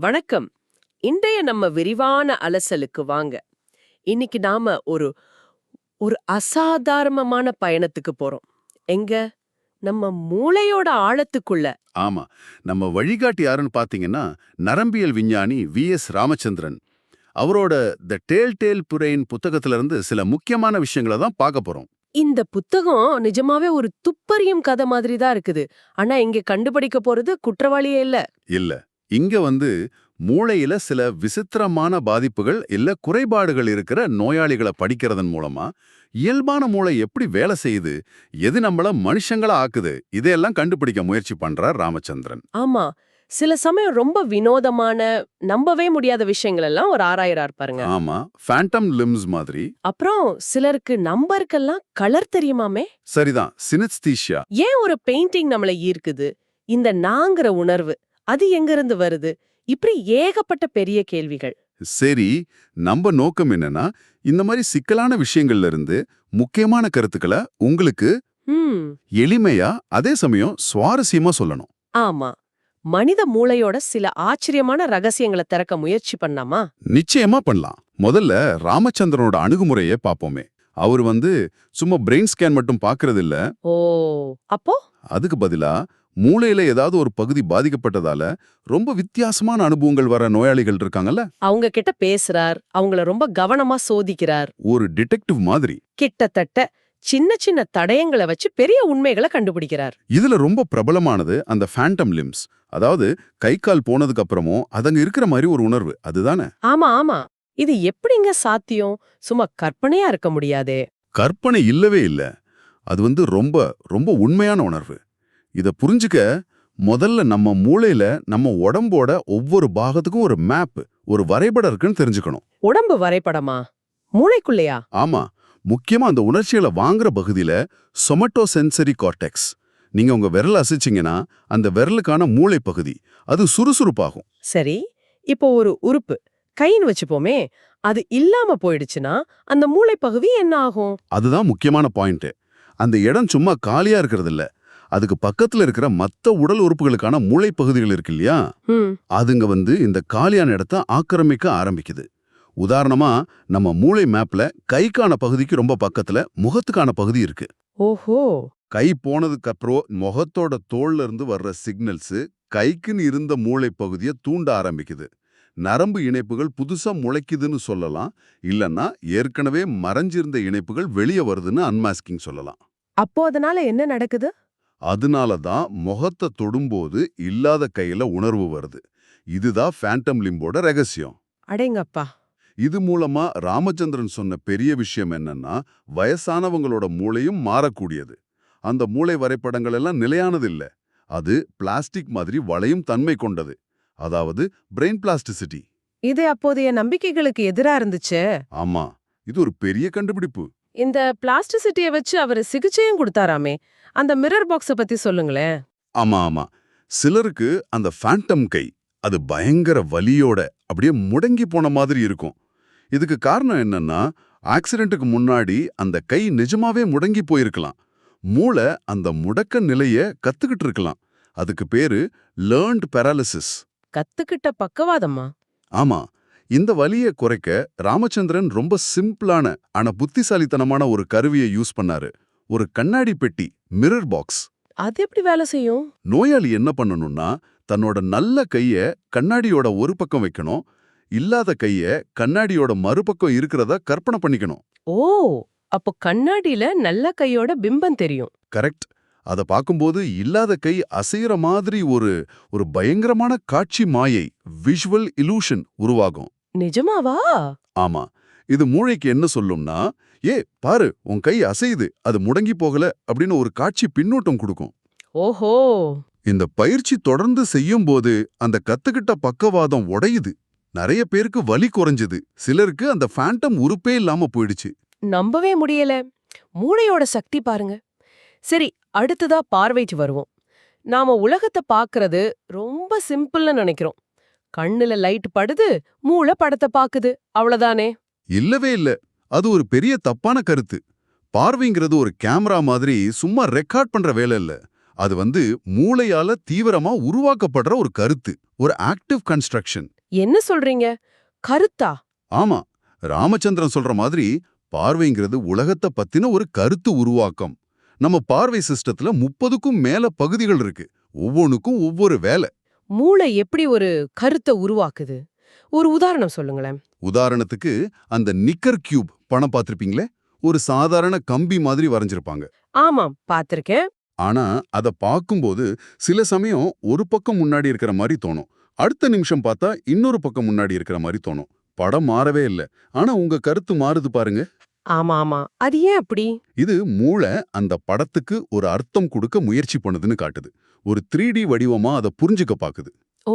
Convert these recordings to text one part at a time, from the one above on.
வணக்கம். இன்றைய நம்ம விரிவான அலசலுக்கு வாங்க. இன்னைக்கு நாம ஒரு ஒரு அசாதாரணமான பயணத்துக்கு போறோம். எங்க? நம்ம மூளையோட ஆழத்துக்குள்ள. ஆமா. நம்ம வழிகாட்டி யாருன்னு பாத்தீங்கன்னா நரம்பியல் விஞ்ஞானி வி. எஸ். ராமச்சந்திரன். அவரோட த டேல் டேல் புரைன் புத்தகத்துல இருந்து சில முக்கியமான விஷயங்களை தான் பார்க்க போறோம். இந்த புத்தகம் நிஜமாவே ஒரு துப்பறியும் கதை மாதிரி தான் இருக்குது. ஆனா இங்க கண்டுபிடிக்க போறது குற்றவாளியே இல்ல. இல்ல. இங்க வந்து மூளையில சில விசித்திரமான பாதிப்புகள் இல்ல குறைபாடுகள் இருக்கிற நோயாளிகளை படிக்கிறதன் மூலமா இயல்பான மூளை எப்படி வேலை செய்யுது எது நம்மள மனுஷங்களா ஆக்குது இதையெல்லாம் கண்டுபிடிக்க முயற்சி பண்றார் ராமச்சந்திரன். ஆமா. சில சமயம் ரொம்ப வினோதமான நம்பவே முடியாத விஷயங்கள் எல்லாம் ஒரு ஆராயறார் பாருங்க. ஆமா. ஃபேண்டம் லிம்ஸ் மாதிரி. அப்புறம் சிலருக்கு நம்பருக்கெல்லாம் கலர் தெரியுமாமே? சரிதான். சினஸ்தீஷியா ஏன் ஒரு பெயிண்டிங் நம்மள ஈர்க்குது? இந்த நாங்கிற உணர்வு. அது எங்க இருந்து வருது? இப்படி ஏகப்பட்ட பெரிய கேள்விகள். சரி நம்ம நோக்கம் என்னன்னா இந்த மாதிரி சிக்கலான விஷயங்கள்ல இருந்து முக்கியமான கருத்துக்களை உங்களுக்கு எளிமையா அதே சமயம் சுவாரஸ்யமா சொல்லணும். ஆமா. மனித மூளையோட சில ஆச்சரியமான ரகசியங்களை திறக்க முயற்சி பண்ணாமா நிச்சயமா பண்ணலாம். முதல்ல ராமச்சந்திரனோட அணுகுமுறையை பார்ப்போமே. அவர் வந்து சும்மா பிரெயின் ஸ்கேன் மட்டும் பார்க்கறது இல்ல. ஓ அப்போ? அதுக்கு பதிலா மூளையில ஏதாவது ஒரு பகுதி பாதிக்கப்பட்டதால ரொம்ப வித்தியாசமான அனுபவங்கள் வர நோயாளிகள் இருக்காங்கல்ல? அவங்க கிட்ட பேசுறார். அவங்கள ரொம்ப கவனமா சோதிக்கிறார். ஒரு டிடெக்டிவ் மாதிரி. கிட்டத்தட்ட சின்ன சின்ன தடயங்களை வச்சு பெரிய உண்மைகளை கண்டுபிடிக்கிறார். இதுல ரொம்ப பிரபலமானது அந்த ஃபேண்டம் லிம்ஸ் அதாவது கை கால் போனதுக்கு அப்புறமும் அதங்க இருக்கிற மாதிரி ஒரு உணர்வு. அதுதானே? ஆமா ஆமா. இது எப்படிங்க சாத்தியம்? சும்மா கற்பனையா இருக்க முடியாதே. கற்பனை இல்லவே இல்ல. அது வந்து ரொம்ப ரொம்ப உண்மையான உணர்வு. இத புரிஞ்சுக்க முதல்ல நம்ம மூளையில நம்ம உடம்போட ஒவ்வொரு பாகத்துக்கும் ஒரு மேப் ஒரு வரைபடம் இருக்குன்னு தெரிஞ்சுக்கணும். உடம்பு வரைபடமா? மூளைக்குள்ளையா? ஆமா. முக்கியமா அந்த உணர்ச்சிகளை வாங்குற பகுதியில சொமட்டோ சென்சரி கார்டெக்ஸ் நீங்க உங்க விரல் அசைச்சிங்கன்னா அந்த விரலுக்கான மூளை பகுதி அது சுறுசுறுப்பாகும். சரி. இப்போ ஒரு உறுப்பு. கைன்னு வச்சுப்போமே அது இல்லாம போயிடுச்சுன்னா அந்த மூளைப்பகுதி என்ன ஆகும்? அதுதான் முக்கியமான பாயிண்ட் அந்த இடம் சும்மா காலியா இருக்கிறது இல்ல அதுக்கு பக்கத்துல இருக்கிற மத்த உடல் உறுப்புகளுக்கான மூளை பகுதிகள் இருக்கு இல்லையா? அதுங்க வந்து இந்த காலியான இடத்த ஆக்கிரமிக்க ஆரம்பிக்குது. உதாரணமா நம்ம மூளை மேப்ல கைக்கான பகுதிக்கு ரொம்ப பக்கத்துல முகத்துக்கான பகுதி இருக்கு. ஓஹோ. கை போனதுக்கு அப்புறம் முகத்தோட தோல்ல இருந்து வர்ற சிக்னல்ஸ் கைக்குன்னு இருந்த மூளை பகுதியை தூண்ட ஆரம்பிக்குது. நரம்பு இணைப்புகள் புதுசா முளைக்குதுன்னு சொல்லலாம். இல்லன்னா ஏற்கனவே மறைஞ்சிருந்த இணைப்புகள் வெளியே வருதுன்னு அன்மாஸ்கிங் சொல்லலாம். அப்போ அதனால என்ன நடக்குது? அதனால தான் முகத்தை தொடும்போது இல்லாத கையில உணர்வு வருது. இதுதான் ஃபேண்டம் லிம்போட ரகசியம். அடேங்கப்பா. இது மூலமா ராமச்சந்திரன் சொன்ன பெரிய விஷயம் என்னன்னா வயசானவங்களோட மூளையும் மாறக்கூடியது. அந்த மூளை வரைபடங்கள் எல்லாம் நிலையானது இல்ல அது பிளாஸ்டிக் மாதிரி வளையும் தன்மை கொண்டது. அதாவது பிரெயின் பிளாஸ்டிசிட்டி இது அப்போதைய நம்பிக்கைகளுக்கு எதிரா இருந்துச்சு. ஆமா. இது ஒரு பெரிய கண்டுபிடிப்பு. இந்த பிளாஸ்டிசிட்டியை வச்சு அவர் சிகிச்சையும் கொடுத்தாராமே. அந்த மிரர் பாக்ஸ பத்தி சொல்லுங்களேன். ஆமா ஆமா. சிலருக்கு அந்த ஃபேண்டம் கை அது பயங்கர வலியோட அப்படியே முடங்கி போன மாதிரி இருக்கும். இதுக்கு காரணம் என்னன்னா ஆக்சிடென்ட்டுக்கு முன்னாடி அந்த கை நிஜமாவே முடங்கி போயிருக்கலாம். மூளை அந்த முடக்க நிலைய கத்துக்கிட்டு இருக்கலாம். அதுக்கு பேரு லேர்ன்ட் பெராலிசிஸ் கத்துக்கிட்ட பக்கவாதமா? ஆமா. இந்த வலியை குறைக்க ராமச்சந்திரன் ரொம்ப சிம்பிளான ஆனா புத்திசாலித்தனமான ஒரு கருவியை யூஸ் பண்ணாரு. ஒரு கண்ணாடி பெட்டி மிரர் பாக்ஸ் அது எப்படி வேலை செய்யும்? நோயாளி என்ன பண்ணணும்னா தன்னோட நல்ல கைய கண்ணாடியோட ஒரு பக்கம் வைக்கணும். இல்லாத கைய கண்ணாடியோட மறுபக்கம் இருக்கிறத கற்பனை பண்ணிக்கணும். ஓ அப்போ கண்ணாடியில நல்ல கையோட பிம்பம் தெரியும். கரெக்ட். அத பார்க்கும்போது இல்லாத கை அசையற மாதிரி ஒரு ஒரு பயங்கரமான காட்சி மாயை விஷுவல் illusion உருவாகும். நிஜமாவா? ஆமா. இது மூளைக்கு என்ன சொல்லும்னா ஏ பாரு உன் கை அசையுது அது முடங்கி போகல அப்படின்னு ஒரு காட்சி பின்னூட்டம் கொடுக்கும். ஓஹோ! இந்த பயிற்சி தொடர்ந்து செய்யும்போது அந்த கத்துக்கிட்ட பக்கவாதம் உடையுது. நிறைய பேருக்கு வலி குறைஞ்சது. சிலருக்கு அந்த ஃபேண்டம் உறுப்பே இல்லாம போயிடுச்சு. நம்பவே முடியல. மூளையோட சக்தி பாருங்க. சரி அடுத்ததா பார்வைக்கு வருவோம். நாம உலகத்தை பாக்குறது ரொம்ப சிம்பிள்னு நினைக்கிறோம். கண்ணுல லைட் படுது மூளை படத்தை பாக்குது. அவ்வளவுதானே? இல்லவே இல்ல. அது ஒரு பெரிய தப்பான கருத்து. பார்வைங்கிறது ஒரு கேமரா மாதிரி சும்மா ரெக்கார்ட் பண்ற வேலை இல்ல. அது வந்து மூளையால தீவிரமா உருவாக்கப்படுற ஒரு கருத்து ஒரு ஆக்டிவ் கன்ஸ்ட்ரக்ஷன். என்ன சொல்றீங்க? கருத்தா? ஆமா ராமச்சந்திரன் சொல்ற மாதிரி பார்வைங்கிறது உலகத்தை பத்தின ஒரு கருத்து உருவாக்கம். நம்ம பார்வை சிஸ்டத்துல முப்பதுக்கும் மேல பகுதிகள் இருக்கு. ஒவ்வொன்றுக்கும் ஒவ்வொரு வேலை. மூளை எப்படி ஒரு கருத்தை உருவாக்குது? ஒரு உதாரணம் சொல்லுங்களேன். உதாரணத்துக்கு அந்த நிக்கர் கியூப் படம் பார்த்திருப்பீங்களே? ஒரு சாதாரண கம்பி மாதிரி வரைஞ்சிருப்பாங்க. ஆமாம் பார்த்திருக்கேன். ஆனா அத பார்க்கும்போது சில சமயம் ஒரு பக்கம் முன்னாடி இருக்கிற மாதிரி தோணும். அடுத்த நிமிஷம் பார்த்தா இன்னொரு பக்கம் முன்னாடி இருக்கிற மாதிரி தோணும். படம் மாறவே இல்ல. ஆனா உங்க கருத்து மாறுது பாருங்க. ஆமா ஆமா. அது ஏன் அப்படி? இது மூளை அந்த படத்துக்கு ஒரு அர்த்தம் கொடுக்க முயற்சி பண்ணுதுன்னு காட்டுது. ஒரு த்ரீ டி வடிவமா அதை புரிஞ்சுக்க பாக்குது ஓ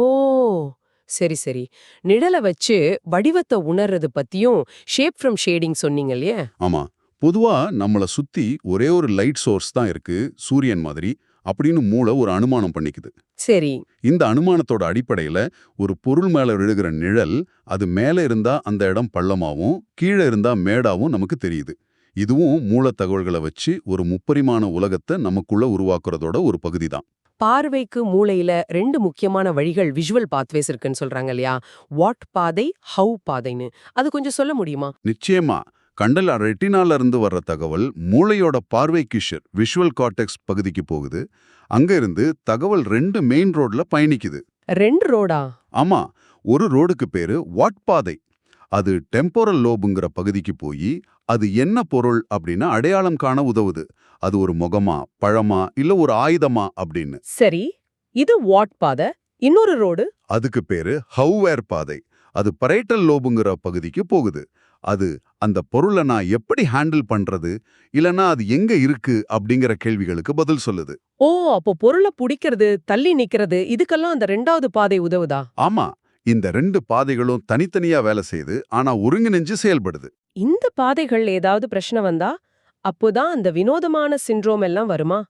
சரி சரி. நிழலை வச்சு வடிவத்தை உணர்றது பத்தியும் ஷேப் ஃப்ரம் ஷேடிங் சொன்னீங்க இல்லையா? ஆமா. பொதுவா நம்மள சுத்தி ஒரே ஒரு லைட் சோர்ஸ் தான் இருக்கு சூரியன் மாதிரி அப்படின்னு மூளை ஒரு அனுமானம் பண்ணிக்குது. சரி. இந்த அனுமானத்தோட அடிப்படையில ஒரு பொருள் மேல விழுகிற நிழல் அது மேல இருந்தா அந்த இடம் பள்ளமாவும் கீழே இருந்தா மேடாவும் நமக்கு தெரியுது. இதுவும் மூல தகவல்களை வச்சு ஒரு முப்பரிமாண உலகத்தை நமக்குள்ள உருவாக்குறதோட ஒரு பகுதி தான் பார்வைக்கு மூளையில ரெண்டு முக்கியமான வழிகள் விஷுவல் பாத்வேஸ் இருக்குன்னு சொல்றாங்க இல்லையா? வாட் பாதை ஹவு பாதைன்னு. அது கொஞ்சம் சொல்ல முடியுமா? நிச்சயமா. கண்டல் ரெட்டினால இருந்து வர்ற தகவல் மூளையோட பார்வை கிஷர் விஷுவல் கார்டெக்ஸ் பகுதிக்கு போகுது. அங்க இருந்து தகவல் ரெண்டு மெயின் ரோட்ல பயணிக்குது. ரெண்டு ரோடா ஆமா. ஒரு ரோடுக்கு பேரு வாட் பாதை. அது டெம்போரல் லோபுங்கிற பகுதிக்கு போய் அது என்ன பொருள் அப்படின்னு அடையாளம் காண உதவுது. அது ஒரு முகமா பழமா இல்ல ஒரு ஆயுதமா அப்படின்னு. சரி இது வாட் பாதை? இன்னொரு ரோடு அதுக்கு பேரு ஹவ்வேர் பாதை. அது பரைட்டல் லோபுங்கிற பகுதிக்கு போகுது. அது அந்த பொருளை நான் எப்படி ஹேண்டில் பண்றது? இல்லனா அது எங்க இருக்கு? அப்படிங்கிற கேள்விகளுக்கு பதில் சொல்லுது. ஓ அப்போ பொருளை புடிக்கிறது தள்ளி நிக்கிறது இதுக்கெல்லாம் அந்த ரெண்டாவது பாதை உதவுதா? ஆமா இந்த ரெண்டு பாதைகளும் தனித்தனியா வேலை செய்யுது. ஆனா ஒருங்கிணைஞ்சு செயல்படுது. இந்த பாதைகள் ஏதாவது பிரச்சனை வந்தா அப்போதான் அந்த வினோதமான சிண்ட்ரோம் எல்லாம் வருமா?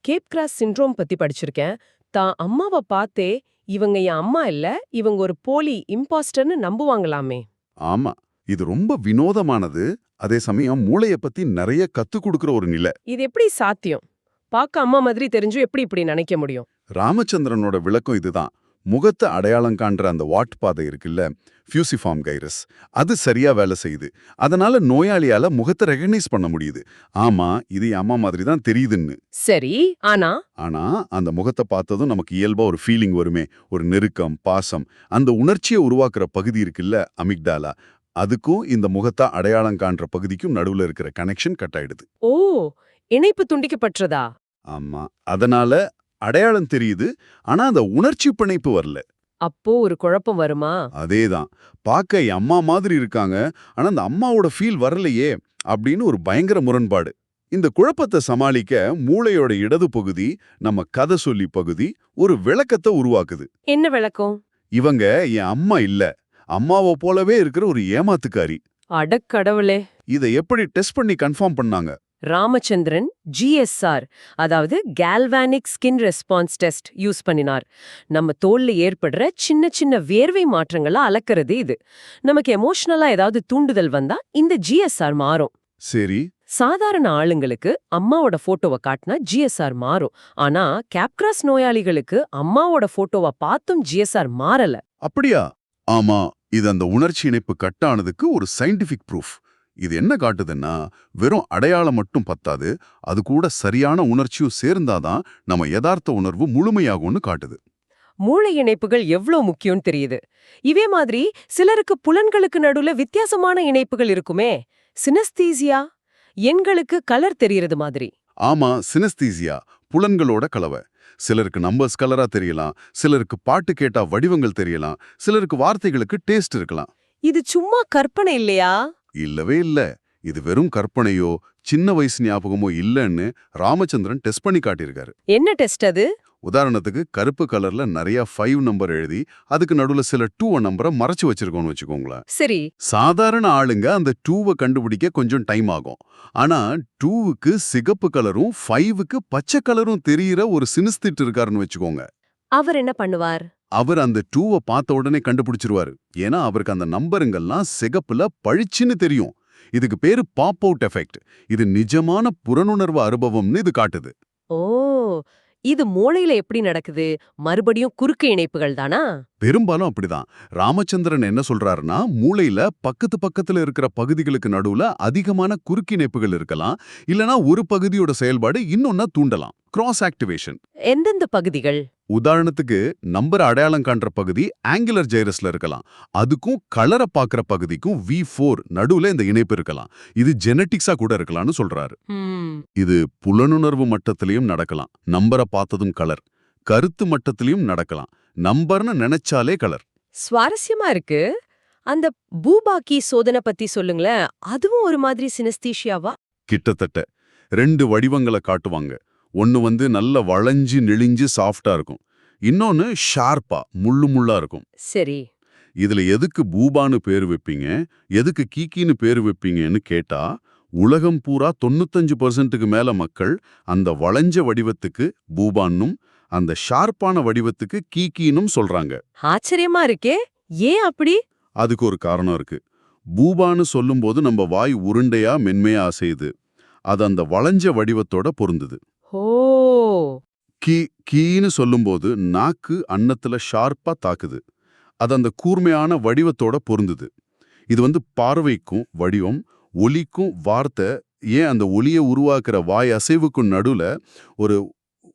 கேப் கிராஸ் சிண்ட்ரோம் பத்தி படிச்சிருக்கேன். தான் அம்மாவை பார்த்தே இவங்க என் அம்மா இல்ல இவங்க ஒரு போலி இம்பாஸ்டர்னு நம்புவாங்களாமே. ஆமா. இது ரொம்ப வினோதமானது. அதே சமயம் மூளைய பத்தி நிறைய கத்து கொடுக்கிற ஒரு நிலை. இது எப்படி சாத்தியம்? பார்க்க அம்மா மாதிரி தெரிஞ்சும் எப்படி இப்படி நினைக்க முடியும்? ராமச்சந்திரனோட விளக்கம் இதுதான். முகத்தை அடையாளம் காண்ற அந்த வாட் பாதை இருக்குல்ல ஃபியூசிஃபார்ம் கைரஸ் அது சரியா வேலை செய்யுது. அதனால நோயாளியால முகத்தை ரெகக்னைஸ் பண்ண முடியுது. ஆமா இது அம்மா மாதிரி தான் தெரியுதுன்னு. சரி ஆனா? ஆனா அந்த முகத்தை பார்த்ததும் நமக்கு இயல்பா ஒரு ஃபீலிங் வருமே. ஒரு நெருக்கம் பாசம் அந்த உணர்ச்சியை உருவாக்குற பகுதி இருக்குல்ல அமிக்டாலா அதுக்கும் இந்த முகத்தை அடையாளம் காண்ற பகுதிக்கும் நடுவுல இருக்கிற கனெக்ஷன் கட் ஆயிடுது. ஓ இணைப்பு துண்டிக்கப்பட்டதா? ஆமா அதனால அடையாளம் தெரியுது ஆனா அந்த உணர்ச்சி பிணைப்பு வரல. அப்போ ஒரு குழப்பம் வருமா? அதேதான். பார்க்க என் அம்மா மாதிரி இருக்காங்க ஆனா அந்த அம்மாவோட ஃபீல் வரலையே அப்படின்னு ஒரு பயங்கர முரண்பாடு. இந்த குழப்பத்தை சமாளிக்க மூளையோட இடது பகுதி நம்ம கதை சொல்லி பகுதி ஒரு விளக்கத்தை உருவாக்குது. என்ன விளக்கம்? இவங்க என் அம்மா இல்ல அம்மாவை போலவே இருக்கிற ஒரு ஏமாத்துக்காரி. அடக்கடவுளே. இதை எப்படி டெஸ்ட் பண்ணி கன்ஃபார்ம் பண்ணாங்க? ராமச்சந்திரன் ஜிஎஸ்ஆர் அதாவது galvanic skin response test use பண்ணினார். நம்ம தோல்ல ஏற்படுற சின்ன சின்ன வேர்வை மாற்றங்களை அளக்கிறது இது. நமக்கு எமோஷனலா ஏதாவது தூண்டுதல் வந்தா இந்த ஜிஎஸ்ஆர் மாறும். சரி. சாதாரண ஆளுங்களுக்கு அம்மாவோட போட்டோவை காட்டினா ஜிஎஸ்ஆர் மாறும். ஆனா கேப்கிராஸ் நோயாளிகளுக்கு அம்மாவோட போட்டோவை பார்த்தும் ஜிஎஸ்ஆர் மாறல. அப்படியா? ஆமா இது அந்த உணர்ச்சி இணைப்பு கட்டானதுக்கு ஒரு சயின்டிபிக் ப்ரூஃப் இது என்ன காட்டுதுன்னா வெறும் அடையாளம் மட்டும் பத்தாது அது கூட சரியான உணர்ச்சியும் சேர்ந்தாதான் நம்ம யதார்த்த உணர்வு முழுமையாகும்னு காட்டுது. மூளை இணைப்புகள் எவ்ளோ முக்கியம்னு தெரியுது. இதே மாதிரி சிலருக்கு புலன்களுக்கு நடுவுல வித்தியாசமான இணைப்புகள் இருக்குமே. சினஸ்தீசியா? எண்களுக்கு கலர் தெரியறது மாதிரி. ஆமா சினஸ்தீசியா புலன்களோட கலவை. சிலருக்கு நம்பர்ஸ் கலரா தெரியலாம் சிலருக்கு பாட்டு கேட்டா வடிவங்கள் தெரியலாம் சிலருக்கு வார்த்தைகளுக்கு டேஸ்ட் இருக்கலாம். இது சும்மா கற்பனை இல்லையா? இல்லவே இல்ல. இது வெறும் கற்பனையோ சின்ன வயசு ஞாபகமோ இல்லைன்னு ராமச்சந்திரன் டெஸ்ட் பண்ணி காட்டியிருக்காரு. என்ன டெஸ்ட் அது? உதாரணத்துக்கு கருப்பு கலர்ல நிறைய ஃபைவ் நம்பர் எழுதி அதுக்கு நடுவுல சில டூ நம்பரை மறைச்சு வச்சிருக்கோம்னு வச்சுக்கோங்களேன். சரி. சாதாரண ஆளுங்க அந்த டூவை கண்டுபிடிக்க கொஞ்சம் டைம் ஆகும். ஆனா டூவுக்கு சிகப்பு கலரும் ஃபைவுக்கு பச்சை கலரும் தெரியிற ஒரு சினிஸ்திட் இருக்காருன்னு வச்சுக்கோங்க. அவர் என்ன பண்ணுவார்? அவர் அந்த டூவை பார்த்த உடனே கண்டுபிடிச்சிருவாரு. ஏன்னா அவருக்கு அந்த நம்பருங்கள்லாம் சிகப்புல பழிச்சுன்னு தெரியும். இதுக்கு பேரு பாப் அவுட் எஃபெக்ட் இது நிஜமான புறனுணர்வு அனுபவம்னு இது காட்டுது. ஓ! இது மூளையில எப்படி நடக்குது? மறுபடியும் குறுக்கு இணைப்புகள் தானா? பெரும்பாலும் அப்படிதான். ராமச்சந்திரன் என்ன சொல்றாருன்னா மூளையில பக்கத்து பக்கத்துல இருக்கிற பகுதிகளுக்கு நடுவுல அதிகமான குறுக்கிணைப்புகள் இருக்கலாம். இல்லனா ஒரு பகுதியோட செயல்பாடு இன்னொன்னா தூண்டலாம். கிராஸ் ஆக்டிவேஷன் எந்தெந்த பகுதிகள்? உதாரணத்துக்கு நம்பர் அடையாளம் காண்ற பகுதி ஆங்குலர் ஜைரஸ்ல இருக்கலாம். அதுக்கும் கலரை பார்க்குற பகுதிக்கும் வி ஃபோர் நடுவுல இந்த இணைப்பு இருக்கலாம். இது ஜெனட்டிக்ஸா கூட இருக்கலாம்னு சொல்றாரு. இது புலனுணர்வு மட்டத்திலையும் நடக்கலாம். நம்பரை பார்த்ததும் கலர். கருத்து மட்டத்திலையும் நடக்கலாம். நம்பர்னு நினைச்சாலே கலர். சுவாரஸ்யமா இருக்கு. அந்த பூபாக்கி சோதனை பத்தி சொல்லுங்களேன். அதுவும் ஒரு மாதிரி சினஸ்தீஷியாவா? கிட்டத்தட்ட. ரெண்டு வடிவங்களை காட்டுவாங்க. ஒன்னு வந்து நல்ல வளைஞ்சு நெளிஞ்சு சாஃப்டா இருக்கும். இன்னொன்னு ஷார்ப்பா முள்ளு முள்ளா இருக்கும். சரி. இதுல எதுக்கு பூபான்னு பேர் வைப்பீங்க? எதுக்கு கீக்கின்னு பேர் வைப்பீங்கன்னு கேட்டா உலகம் பூரா தொண்ணூத்தஞ்சு பர்சன்ட்டுக்கு மேல மக்கள் அந்த வளைஞ்ச வடிவத்துக்கு பூபான்னும் அந்த ஷார்ப்பான வடிவத்துக்கு கீக்கின்னும் சொல்றாங்க. ஆச்சரியமா இருக்கே. ஏன் அப்படி? அதுக்கு ஒரு காரணம் இருக்கு. பூபான்னு சொல்லும்போது நம்ம வாய் உருண்டையா மென்மையா அசையுது. அது அந்த வளைஞ்ச வடிவத்தோட பொருந்துது. ஓ. கீ கீன்னு சொல்லும்போது நாக்கு அன்னத்துல ஷார்ப்பா தாக்குது. அது அந்த கூர்மையான வடிவத்தோட பொருந்துது. இது வந்து பார்வைக்கும் வடிவம் ஒலிக்கும் வார்த்தை ஏன் அந்த ஒலியை உருவாக்குற வாய் அசைவுக்கும் நடுவுல ஒரு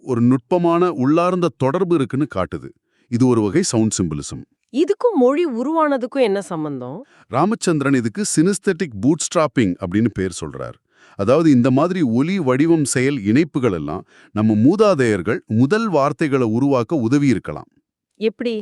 ஒரு நுட்பமான உள்ளார்ந்த தொடர்பு இருக்குன்னு காட்டுது. இது ஒரு வகை சவுண்ட் சிம்பிளிசம் இதுக்கும் மொழி உருவானதுக்கும் என்ன சம்பந்தம்? ராமச்சந்திரன் இதுக்கு சினிஸ்தட்டிக் பூட்ஸ்ட்ராப்பிங் அப்படின்னு பேர் சொல்றார். அதாவது இந்த மாதிரி ஒலி வடிவம் செயல் இணைப்புகள் எல்லாம் நம்ம மூதாதையர்கள் முதல் வார்த்தைகளை உருவாக்க உதவி இருக்கலாம் எப்படி?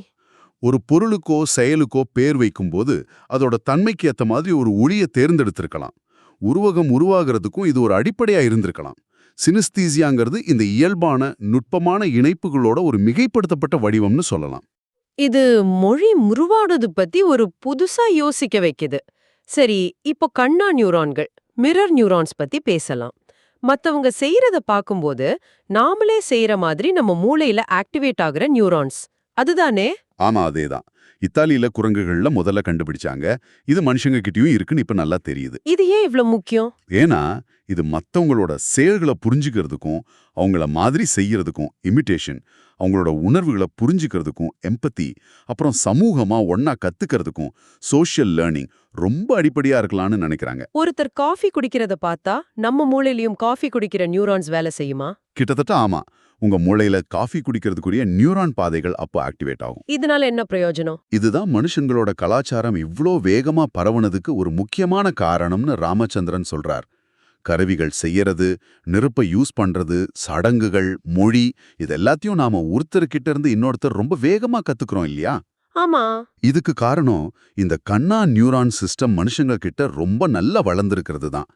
ஒரு பொருளுக்கோ செயலுக்கோ பேர் வைக்கும்போது அதோட தன்மைக்கு ஏத்த மாதிரி ஒரு ஒளியை தேர்ந்தெடுத்திருக்கலாம். உருவகம் உருவாகிறதுக்கும் இது ஒரு அடிப்படையா இருந்திருக்கலாம். சினிஸ்தீசியாங்கிறது இந்த இயல்பான நுட்பமான இணைப்புகளோட ஒரு மிகைப்படுத்தப்பட்ட வடிவம்னு சொல்லலாம். இது மொழி உருவானது பத்தி ஒரு புதுசா யோசிக்க வைக்குது. சரி இப்போ கண்ணா நியூரான்கள் மிரர் நியூரான்ஸ் பத்தி பேசலாம். மத்தவங்க செய்யறத பாக்கும்போது நாமளே செய்யற மாதிரி நம்ம மூளையில ஆக்டிவேட் ஆகுற நியூரான்ஸ். அதுதானே? ஆமா அதேதான். இத்தாலியில குரங்குகள்ல முதல்ல கண்டுபிடிச்சாங்க. இது மனுஷங்க கிட்டயும் இருக்குன்னு இப்ப நல்லா தெரியுது. இது ஏன் இவ்ளோ முக்கியம்? ஏன்னா இது மத்தவங்களோட செயல்களை புரிஞ்சுக்கிறதுக்கும் அவங்கள மாதிரி செய்யறதுக்கும் இமிட்டேஷன் அவங்களோட உணர்வுகளை புரிஞ்சுக்கிறதுக்கும் எம்பத்தி அப்புறம் சமூகமா ஒண்ணா கத்துக்கிறதுக்கும் சோஷியல் லேர்னிங் ரொம்ப அடிப்படையா இருக்கலாம்னு நினைக்கிறாங்க. ஒருத்தர் காஃபி குடிக்கிறத பார்த்தா நம்ம மூளையிலயும் காஃபி குடிக்கிற நியூரான்ஸ் வேலை செய்யுமா? கிட்டத்தட்ட ஆமா. உங்க மூளையில காஃபி குடிக்கிறதுக்குரிய நியூரான் பாதைகள் அப்போ ஆக்டிவேட் ஆகும். இதனால என்ன பிரயோஜனம்? இதுதான் மனுஷங்களோட கலாச்சாரம் இவ்ளோ வேகமா பரவுனதுக்கு ஒரு முக்கியமான காரணம்னு ராமச்சந்திரன் சொல்றார். கருவிகள் செய்யறது நெருப்பை யூஸ் பண்றது சடங்குகள் மொழி இது எல்லாத்தையும் நாம ஒருத்தர்கிட்ட இருந்து இன்னொருத்தர் ரொம்ப வேகமா கத்துக்கிறோம் இல்லையா? ஆமா. இதுக்கு காரணம் இந்த கண்ணா நியூரான் சிஸ்டம் மனுஷங்க கிட்ட ரொம்ப நல்லா வளர்ந்திருக்கிறது தான்.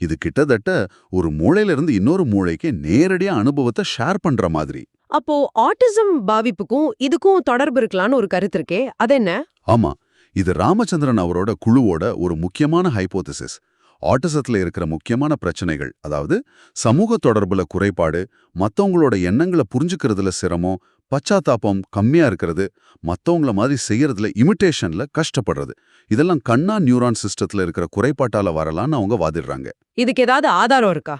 இது கிட்டத்தட்ட ஒரு மூளையில இருந்து இன்னொரு மூளைக்கு நேரடியா அனுபவத்தை ஷேர் பண்ற மாதிரி. அப்போ ஆட்டிசம் பாதிப்புக்கும் இதுக்கும் தொடர்பு இருக்கலாம்னு ஒரு கருத்து இருக்கே அது என்ன ஆமா. இது ராமச்சந்திரன் அவரோட குழுவோட ஒரு முக்கியமான ஹைப்போதிசிஸ் ஆட்டிசத்துல இருக்கிற முக்கியமான பிரச்சனைகள் அதாவது சமூக தொடர்புல குறைபாடு மத்தவங்களோட எண்ணங்களை புரிஞ்சுக்கிறதுல சிரமம் பச்சாத்தாபம் கம்மியா இருக்கிறது மத்தவங்கள மாதிரி செய்யறதுல இமிட்டேஷன்ல கஷ்டப்படுறது. இதெல்லாம் கண்ணா நியூரான் சிஸ்டத்துல இருக்கிற குறைபாட்டால வரலான்னு அவங்க வாதிடுறாங்க. இதுக்கு ஏதாவது ஆதாரம் இருக்கா?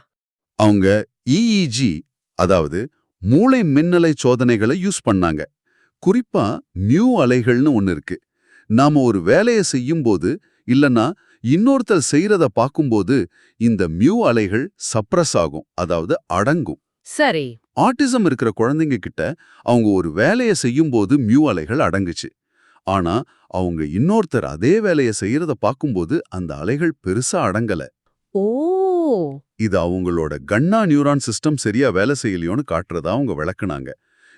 அவங்க இஇஜி அதாவது மூளை மின்னலை சோதனைகளை யூஸ் பண்ணாங்க. குறிப்பா மியூ அலைகள்னு ஒன்னு இருக்கு. நாம ஒரு வேலையை செய்யும்போது இல்லனா இன்னொருத்தர் செய்யறத பார்க்கும்போது இந்த மியூ அலைகள் சப்ரஸ் ஆகும் அதாவது அடங்கும். சரி. ஆட்டிசம் இருக்கிற குழந்தைங்க கிட்ட அவங்க ஒரு வேலையை செய்யும்போது மியூ அலைகள் அடங்குச்சு. ஆனா அவங்க இன்னொருத்தர் அதே வேலையை செய்யறத பார்க்கும்போது அந்த அலைகள் பெருசா அடங்கல. ஓ! இது அவங்களோட கண்ணா நியூரான் சிஸ்டம் சரியா வேலை செய்யலையோன்னு காட்டுறதா அவங்க விளக்குனாங்க.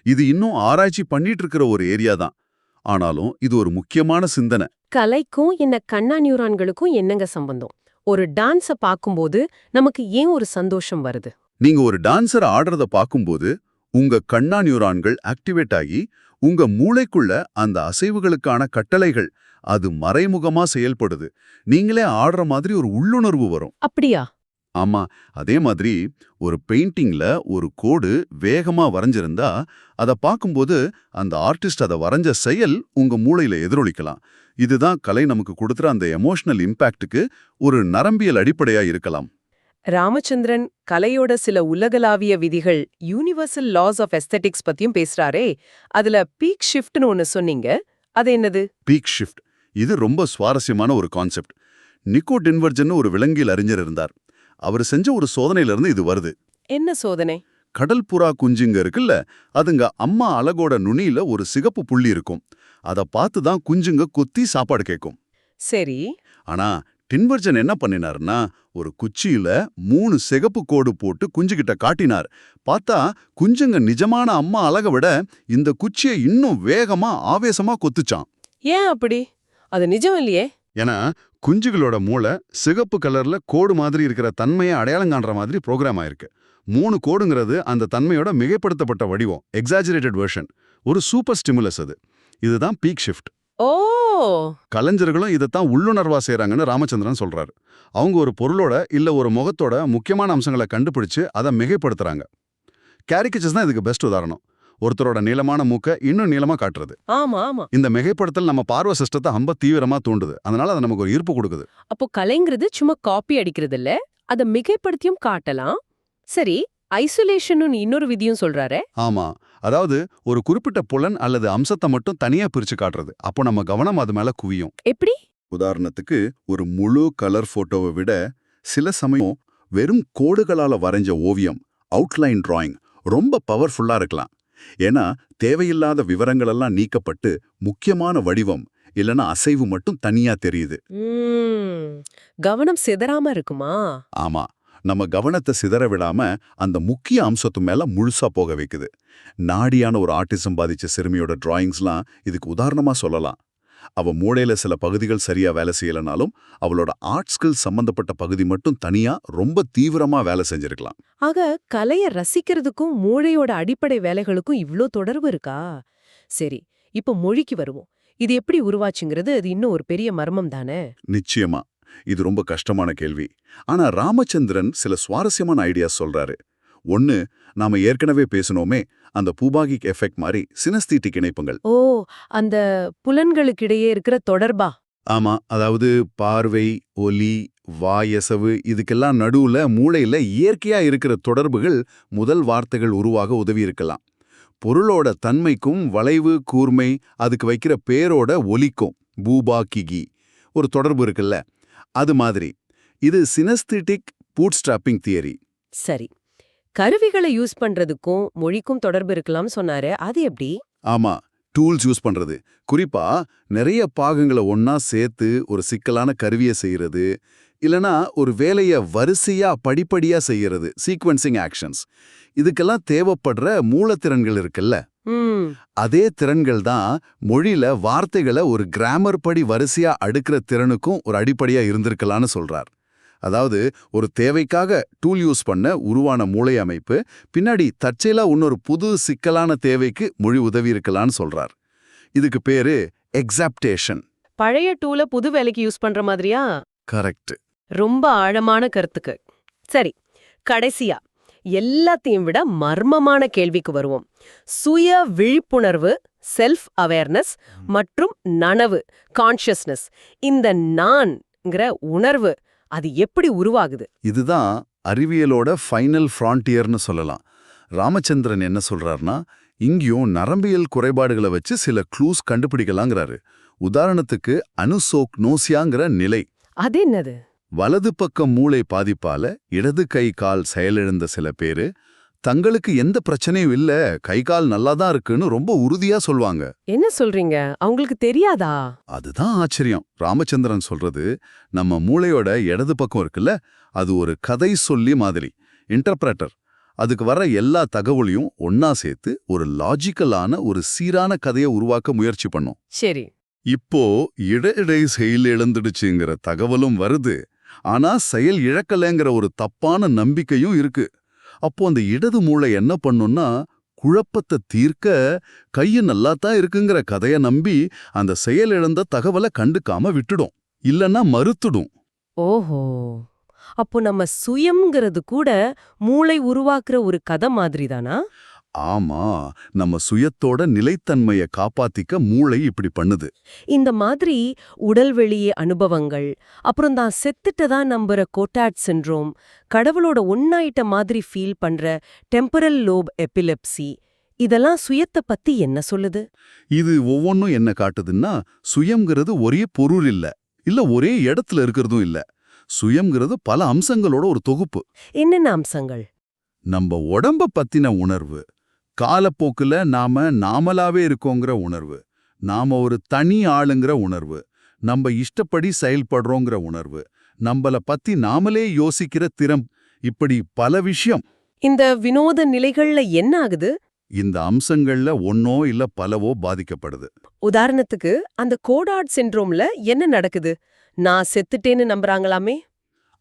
இது இன்னும் ஆராய்ச்சி பண்ணிட்டு இருக்கிற ஒரு ஏரியா தான். ஆனாலும் இது ஒரு முக்கியமான சிந்தனை. கலைக்கும் இந்த கண்ணா நியூரான்களுக்கும் என்னங்க சம்பந்தம்? ஒரு டான்ஸ பாக்கும்போது நமக்கு ஏன் ஒரு சந்தோஷம் வருது? நீங்க ஒரு டான்சர் ஆடுறத பார்க்கும்போது உங்க கண்ணா நியூரான்கள் ஆக்டிவேட் ஆகி உங்க மூளைக்குள்ள அந்த அசைவுகளுக்கான கட்டளைகள் அது மறைமுகமா செயல்படுது. நீங்களே ஆடுற மாதிரி ஒரு உள்ளுணர்வு வரும். அப்படியா? ஆமா அதே மாதிரி ஒரு பெயிண்டிங்ல ஒரு கோடு வேகமா வரைஞ்சிருந்தா அதை பார்க்கும்போது அந்த ஆர்டிஸ்ட் அதை வரைஞ்ச செயல் உங்க மூளையில எதிரொலிக்கலாம். இதுதான் கலை நமக்கு கொடுத்துற அந்த எமோஷனல் இம்பாக்ட்டுக்கு ஒரு நரம்பியல் அடிப்படையா இருக்கலாம். ராமச்சந்திரன் கலையோட சில உலகளாவிய விதிகள் யூனிவர்சல் லாஸ் ஆஃப் எஸ்தெட்டிக்ஸ் பத்தியும் பேசுறாரே. அதுல பீக் ஷிஃப்ட்னு ஒன்னு சொன்னீங்க. அது என்னது? பீக் ஷிஃப்ட் இது ரொம்ப சுவாரஸ்யமான ஒரு கான்செப்ட் நிக்கோ டின்வர்ஜன் ஒரு விலங்கியல் அறிஞர் இருந்தார். அவர் செஞ்ச ஒரு சோதனையில இருந்து இது வருது. என்ன சோதனை? கடல் புறா குஞ்சுங்க இருக்குல்ல அதுங்க அம்மா அலகோட நுனியில ஒரு சிகப்பு புள்ளி இருக்கும். அத பார்த்து தான் குஞ்சுங்க கொத்தி சாப்பாடு கேட்கும் சரி. ஆனா டின்வர்ஜன் என்ன பண்ணினார்னா ஒரு குச்சியில மூணு சிகப்பு கோடு போட்டு குஞ்சுகிட்ட காட்டினார். பார்த்தா குஞ்சுங்க நிஜமான அம்மா அழக விட இந்த குச்சியை இன்னும் வேகமா ஆவேசமா கொத்துச்சான் ஏன் அப்படி? அது நிஜம் இல்லையே. ஏன்னா குஞ்சுகளோட மூளை சிகப்பு கலர்ல கோடு மாதிரி இருக்கிற தன்மையை அடையாளம் காண்ற மாதிரி ப்ரோக்ராம் ஆயிருக்கு. மூணு கோடுங்கிறது அந்த தன்மையோட மிகைப்படுத்தப்பட்ட வடிவம் எக்ஸாஜரேட்டட் வெர்ஷன் ஒரு சூப்பர் ஸ்டிமுலஸ் அது. இதுதான் பீக் ஷிஃப்ட் ஓ! கலைஞர்களும் இதைத்தான் உள்ளுணர்வா செய்றாங்கன்னு ராமச்சந்திரன் சொல்றாரு. அவங்க ஒரு பொருளோட இல்ல ஒரு முகத்தோட முக்கியமான அம்சங்களை கண்டுபிடிச்சு அதை மிகைப்படுத்துறாங்க. கேரிகேச்சர்ஸ் தான் இதுக்கு பெஸ்ட் உதாரணம். ஒருத்தரோட நீளமான மூக்கை இன்னும் நீளமா காட்டுறது. ஆமா ஆமா. இந்த மிகைப்படுத்தல் நம்ம பார்வை சிஸ்டத்தை ரொம்ப தீவிரமா தூண்டுது. அதனால அது நமக்கு ஒரு ஈர்ப்பு கொடுக்குது. அப்போ கலைங்கிறது சும்மா காப்பி அடிக்கிறது இல்ல அத மிகைப்படுத்தியும் காட்டலாம். சரி ஐசோலேஷன் இன்னொரு விதியும் சொல்றாரே. ஆமா. அதாவது ஒரு குறிப்பிட்ட புலன் அல்லது அம்சத்தை மட்டும் தனியா பிரிச்சு காட்டுறது. அப்போ நம்ம கவனம் அது மேல குவியும். எப்படி? உதாரணத்துக்கு ஒரு முழு கலர் போட்டோவை விட சில சமயம் வெறும் கோடுகளால வரைஞ்ச ஓவியம் அவுட்லைன் டிராயிங் ரொம்ப பவர்ஃபுல்லா இருக்கலாம். ஏன்னா தேவையில்லாத விவரங்களெல்லாம் நீக்கப்பட்டு முக்கியமான வடிவம் இல்லனா அசைவு மட்டும் தனியா தெரியுது. கவனம் சிதறாம இருக்குமா? ஆமா. நம்ம கவனத்தை சிதற விடாம அந்த முக்கிய அம்சத்து மேல முழுசா போக வைக்குது. நாடியான ஒரு ஆட்டிசம் பாதிச்ச சிறுமியோட டிராயிங்ஸ்லாம் இதுக்கு உதாரணமா சொல்லலாம். அவ மூளையில சில பகுதிகள் சரியா வேலை செய்யலனாலும் அவளோட ஆர்ட் ஸ்கில் சம்பந்தப்பட்ட பகுதி மட்டும் தனியா ரொம்ப தீவிரமா வேலை செஞ்சிருக்கலாம். ஆக கலைய ரசிக்கிறதுக்கும் மூளையோட அடிப்படை வேலைகளுக்கும் இவ்ளோ தொடர்பு இருக்கா? சரி இப்ப மொழிக்கு வருவோம். இது எப்படி உருவாச்சுங்கிறது அது இன்னும் ஒரு பெரிய மர்மம் தானே? நிச்சயமா. இது ரொம்ப கஷ்டமான கேள்வி. ஆனா ராமச்சந்திரன் சில சுவாரஸ்யமான ஐடியா சொல்றாரு. ஒன்னு நாம ஏற்கனவே பேசினோமே அந்த பூபாகிக் எஃபெக்ட் மாதிரி சினஸ்தீட்டிக் இணைப்புகள். ஓ அந்த புலன்களுக்கிடையே இருக்கிற தொடர்பா? ஆமா அதாவது பார்வை ஒலி வாயசவு இதுக்கெல்லாம் நடுவுல மூளையில இயற்கையா இருக்கிற தொடர்புகள் முதல் வார்த்தைகள் உருவாக உதவி இருக்கலாம் பொருளோட தன்மைக்கும் வளைவு கூர்மை அதுக்கு வைக்கிற பேரோட ஒலிக்கும் பூபா கிகி ஒரு தொடர்பு இருக்குல்ல அது மாதிரி. இது சினஸ்திட்டிக் பூட்ஸ்ட்ராப்பிங் தியரி சரி. கருவிகளை யூஸ் பண்றதுக்கும் மொழிக்கும் தொடர்பு இருக்கலாம்னு சொன்னாரு. அது எப்படி? ஆமா டூல்ஸ் யூஸ் பண்றது. குறிப்பா நிறைய பாகங்களை ஒண்ணா சேர்த்து ஒரு சிக்கலான கருவியை செய்யறது இல்லனா ஒரு வேலைய வரிசையா படிப்படியா செய்யறது சீக்வென்சிங் ஆக்ஷன்ஸ் இதுக்கெல்லாம் தேவைப்படுற மூலத்திறன்கள் இருக்குல்ல? அதே திறன்கள் தான் மொழியில வார்த்தைகளை ஒரு கிராமர் படி வரிசையா அடுக்கிற திறனுக்கும் ஒரு அடிப்படையா இருந்திருக்கலாம்னு சொல்றார். அதாவது ஒரு தேவைக்காக டூல் யூஸ் பண்ண உருவான மூளை அமைப்பு பின்னாடி தற்செயலா இன்னொரு புது சிக்கலான தேவைக்கு மொழி உதவி இருக்கலாம்னு சொல்றார். இதுக்கு பேரு எக்ஸாப்டேஷன் பழைய டூல புது வேலைக்கு யூஸ் பண்ற மாதிரியா? கரெக்ட் ரொம்ப ஆழமான கருத்துக்கு. சரி கடைசியா எல்லாத்தையும் விட மர்மமான கேள்விக்கு வருவோம். சுய விழிப்புணர்வு செல்ஃப் அவேர்னஸ் மற்றும் நனவு கான்ஷியஸ்னஸ் இந்த நான்ங்கிற உணர்வு அது எப்படி உருவாகுது? இதுதான் அறிவியலோட ஃபைனல் ஃப்ரான்டியர்னு சொல்லலாம். ராமச்சந்திரன் என்ன சொல்றாருன்னா இங்கேயும் நரம்பியல் குறைபாடுகளை வச்சு சில க்ளூஸ் கண்டுபிடிக்கலாங்கிறாரு. உதாரணத்துக்கு அனுசோக்னோசியாங்கிற நிலை. அது என்னது வலது பக்கம் மூளை பாதிப்பால இடது கை கால் செயலிழந்த சில பேரு தங்களுக்கு எந்த பிரச்சனையும் இல்ல கை கால் நல்லா தான் இருக்குன்னு ரொம்ப உறுதியா சொல்வாங்க. என்ன சொல்றீங்க? அவங்களுக்கு தெரியாதா? அதுதான் ஆச்சரியம். ராமச்சந்திரன் சொல்றது நம்ம மூளையோட இடது பக்கம் இருக்குல்ல அது ஒரு கதை சொல்லி மாதிரி. இன்டர்பிரட்டர் அதுக்கு வர எல்லா தகவலையும் ஒன்னா சேர்த்து ஒரு லாஜிக்கலான ஒரு சீரான கதையை உருவாக்க முயற்சி பண்ணும். சரி. இப்போ இட இடை செயல் இழந்துடுச்சுங்கிற தகவலும் வருது. ஆனா செயல் இழக்கலைங்கிற ஒரு தப்பான நம்பிக்கையும் இருக்கு. அப்போ அந்த இடது மூளை என்ன பண்ணும்னா குழப்பத்தை தீர்க்க கைய நல்லாத்தான் இருக்குங்கிற கதைய நம்பி அந்த செயலிழந்த தகவலை கண்டுக்காம விட்டுடும். இல்லைன்னா மறுத்துடும். ஓஹோ. அப்போ நம்ம சுயம்ங்கிறது கூட மூளை உருவாக்குற ஒரு கதை மாதிரி தானா ஆமா நம்ம சுயத்தோட நிலைத்தன்மைய காப்பாத்திக்க மூளை இப்படி பண்ணுது. இந்த மாதிரி உடல்வெளிய அனுபவங்கள் அப்புறம் தான் செத்துட்டதா நம்புற கோட்டாட் சிண்ட்ரோம் கடவுளோட ஒன்னாயிட்ட மாதிரி ஃபீல் பண்ற டெம்பரல் லோப் எபிலெப்சி இதெல்லாம் சுயத்தை பத்தி என்ன சொல்லுது? இது ஒவ்வொன்றும் என்ன காட்டுதுன்னா சுயம்ங்கிறது ஒரே பொருள் இல்ல இல்ல ஒரே இடத்துல இருக்கிறதும் இல்ல. சுயம்ங்கிறது பல அம்சங்களோட ஒரு தொகுப்பு. என்னென்ன அம்சங்கள்? நம்ம உடம்ப பத்தின உணர்வு காலப்போக்குல நாம நாமலாவே இருக்கோங்கிற உணர்வு. நாம ஒரு தனி ஆளுங்கிற உணர்வு. நம்ம இஷ்டப்படி செயல்படுறோங்கிற உணர்வு. நம்மள பத்தி நாமளே யோசிக்கிற திறம். இப்படி பல விஷயம். இந்த வினோத நிலைகள்ல என்ன ஆகுது? இந்த அம்சங்கள்ல ஒன்னோ இல்ல பலவோ பாதிக்கப்படுது. உதாரணத்துக்கு அந்த கோடாட் சிண்ட்ரோம்ல என்ன நடக்குது? நான் செத்துட்டேன்னு நம்புறாங்களாமே?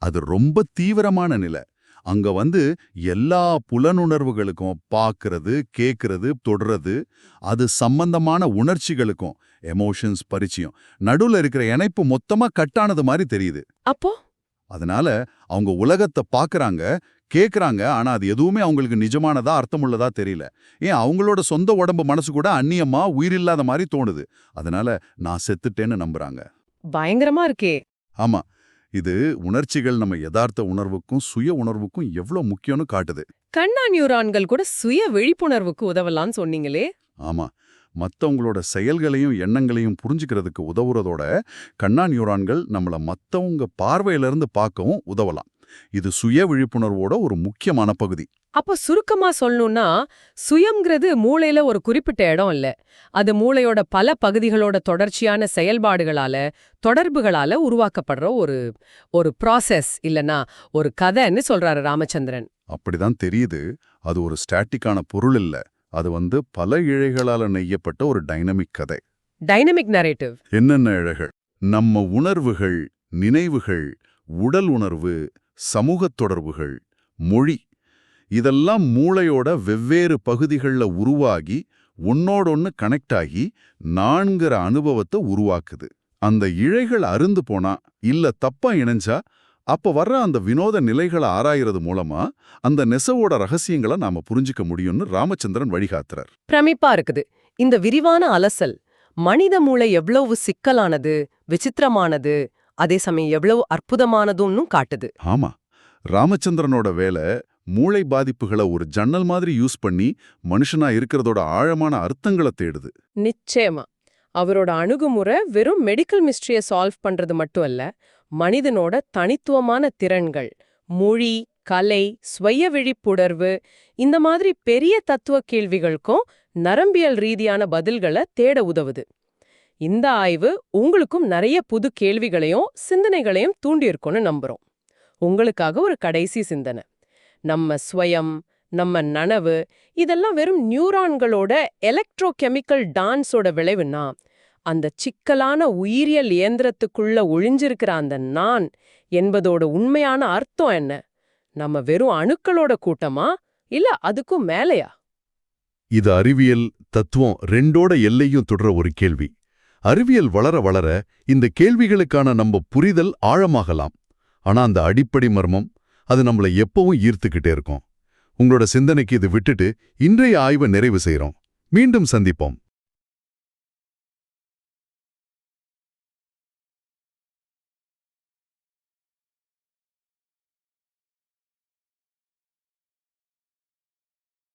அது ரொம்ப தீவிரமான நிலை. அங்க வந்து எல்லா புலனுணர்வுகளுக்கும் பார்க்கறது கேட்கறது தொடுறது அது சம்பந்தமான உணர்ச்சிகளுக்கும் எமோஷன்ஸ் பரிச்சயம். நடுவுல இருக்கிற இணைப்பு மொத்தமா கட்டானது மாதிரி தெரியுது. அப்போ? அதனால அவங்க உலகத்தை பார்க்கறாங்க கேக்குறாங்க ஆனா அது எதுவுமே அவங்களுக்கு நிஜமானதா அர்த்தமுள்ளதா தெரியல. ஏன் அவங்களோட சொந்த உடம்பு மனசு கூட அந்நியமா உயிரில்லாத மாதிரி தோணுது. அதனால நான் செத்துட்டேன்னு நம்புறாங்க. பயங்கரமா இருக்கே. ஆமா. இது உணர்ச்சிகள் நம்ம யதார்த்த உணர்வுக்கும் சுய உணர்வுக்கும் எவ்வளவு முக்கியம்னு காட்டுது. கண்ணா நியூரான்கள் கூட சுய விழிப்புணர்வுக்கு உதவலாம்னு சொன்னீங்களே. ஆமா. மத்தவங்களோட செயல்களையும் எண்ணங்களையும் புரிஞ்சுக்கிறதுக்கு உதவுறதோட கண்ணா நியூரான்கள் நம்மள மத்தவங்க பார்வையில இருந்து பார்க்கவும் உதவலாம். இது சுய விழிப்புணர்வோட ஒரு முக்கியமான பகுதி. அப்ப சுருக்கமா சொல்லணும்னா சுயம்ங்கிறது மூளையில ஒரு குறிப்பிட்ட இடம் இல்ல. அது மூளையோட பல பகுதிகளோட தொடர்ச்சியான செயல்பாடுகளால தொடர்புகளால உருவாக்கப்படுற ஒரு ஒரு ப்ராசஸ் இல்லனா ஒரு கதைன்னு சொல்றாரு ராமச்சந்திரன். அப்படிதான் தெரியுது. அது ஒரு ஸ்டாட்டிக்கான பொருள் இல்ல. அது வந்து பல இழைகளால நெய்யப்பட்ட ஒரு டைனமிக் கதை. டைனமிக் நரேட்டிவ் என்னென்ன இழைகள்? நம்ம உணர்வுகள் நினைவுகள் உடல் உணர்வு சமூகத் தொடர்புகள் மொழி இதெல்லாம் மூளையோட வெவ்வேறு பகுதிகளில் உருவாகி ஒன்னோடொன்னு கனெக்ட் ஆகி நான்கிற அனுபவத்தை உருவாக்குது. அந்த இழைகள் அருந்து போனா இல்ல தப்பா இணைஞ்சா அப்ப வர்ற அந்த வினோத நிலைகளை ஆராயறது மூலமா அந்த நெசவோட ரகசியங்களை நாம புரிஞ்சுக்க முடியும்னு ராமச்சந்திரன் வழிகாத்துறார் பிரமிப்பா இருக்குது. இந்த விரிவான அலசல் மனித மூளை எவ்வளவு சிக்கலானது விசித்திரமானது அதே சமயம் எவ்வளவு அற்புதமானதும்னு காட்டுது. ஆமா. ராமச்சந்திரனோட வேலை மூளை பாதிப்புகளை ஒரு ஜன்னல் மாதிரி யூஸ் பண்ணி மனுஷனா இருக்கிறதோட ஆழமான அர்த்தங்களை தேடுது. நிச்சயமா. அவரோட அணுகுமுறை வெறும் மெடிக்கல் மிஸ்ட்ரியை சால்வ் பண்றது மட்டும் அல்ல மனிதனோட தனித்துவமான திறன்கள் மொழி கலை சுய விழிப்புணர்வு இந்த மாதிரி பெரிய தத்துவ கேள்விகளுக்கும் நரம்பியல் ரீதியான பதில்களை தேட உதவுது. இந்த ஆய்வு உங்களுக்கும் நிறைய புது கேள்விகளையும் சிந்தனைகளையும் தூண்டியிருக்கும்னு நம்புறோம். உங்களுக்காக ஒரு கடைசி சிந்தனை. நம்ம ஸ்வயம் நம்ம நனவு இதெல்லாம் வெறும் நியூரான்களோட எலக்ட்ரோகெமிக்கல் டான்ஸோட விளைவுனா அந்த சிக்கலான உயிரியல் இயந்திரத்துக்குள்ள ஒழிஞ்சிருக்கிற அந்த நான் என்பதோட உண்மையான அர்த்தம் என்ன? நம்ம வெறும் அணுக்களோட கூட்டமா இல்ல அதுக்கும் மேலையா? இது அறிவியல் தத்துவம் ரெண்டோட எல்லையும் தொடர ஒரு கேள்வி. அறிவியல் வளர வளர இந்த கேள்விகளுக்கான நம்ம புரிதல் ஆழமாகலாம். ஆனா அந்த அடிப்படை மர்மம் அது நம்மள எப்பவும் ஈர்த்துக்கிட்டே இருக்கும். உங்களோட சிந்தனைக்கு இது விட்டுட்டு இன்றைய ஆய்வை நிறைவு செய்றோம். மீண்டும் சந்திப்போம்.